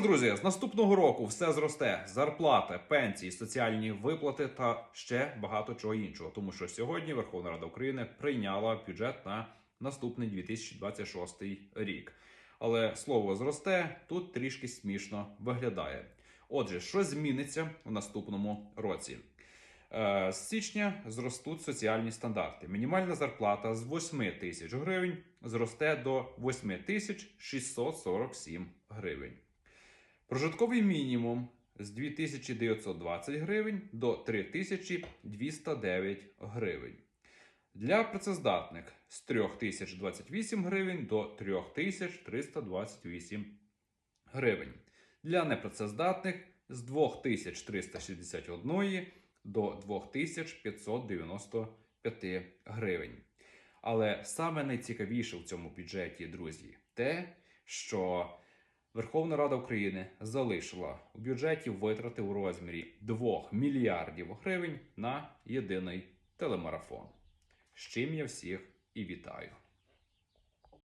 ж, друзі, з наступного року все зросте: зарплати, пенсії, соціальні виплати та ще багато чого іншого. Тому що сьогодні Верховна Рада України прийняла бюджет на наступний 2026 рік. Але слово зросте тут трішки смішно виглядає. Отже, що зміниться в наступному році? Е, З січня зростуть соціальні стандарти. Мінімальна зарплата з 8 тисяч гривень зросте до 8 тисяч 647 гривень. Прожитковий мінімум з 2920 гривень до 3209 гривень. Для працездатних з 3028 гривень до 3328 гривень. Для непрацездатних з 2361 до 2595 гривень. Але саме найцікавіше в цьому бюджеті, друзі, те, що Верховна Рада України залишила у бюджеті витрати у розмірі 2 мільярдів гривень на єдиний телемарафон. З чим я всіх і вітаю.